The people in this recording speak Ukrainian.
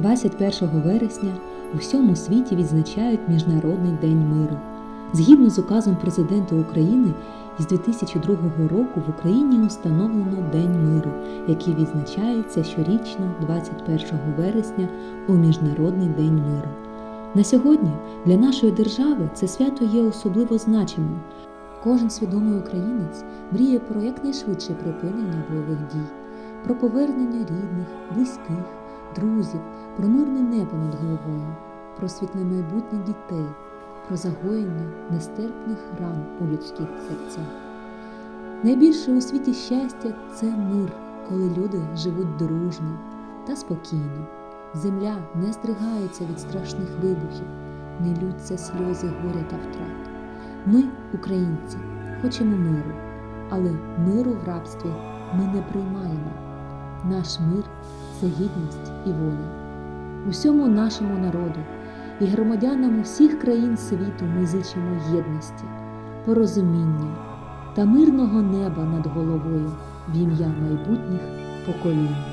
21 вересня у всьому світі відзначають Міжнародний день миру. Згідно з указом президента України, із 2002 року в Україні установлено День миру, який відзначається щорічно 21 вересня у Міжнародний день миру. На сьогодні для нашої держави це свято є особливо значимим. Кожен свідомий українець мріє про якнайшвидше припинення бойових дій, про повернення рідних, близьких, друзів, про мирне небо над головою, про світле майбутнє дітей, про загоєння нестерпних ран у людських серцях. Найбільше у світі щастя це мир, коли люди живуть дружно та спокійно. Земля не здригається від страшних вибухів, не лються сльози горя та втрат. Ми, українці, хочемо миру, але миру в рабстві ми не приймаємо. Наш мир це гідність і воля. Усьому нашому народу і громадянам усіх країн світу ми зичимо єдності, порозуміння та мирного неба над головою в ім'я майбутніх поколінь.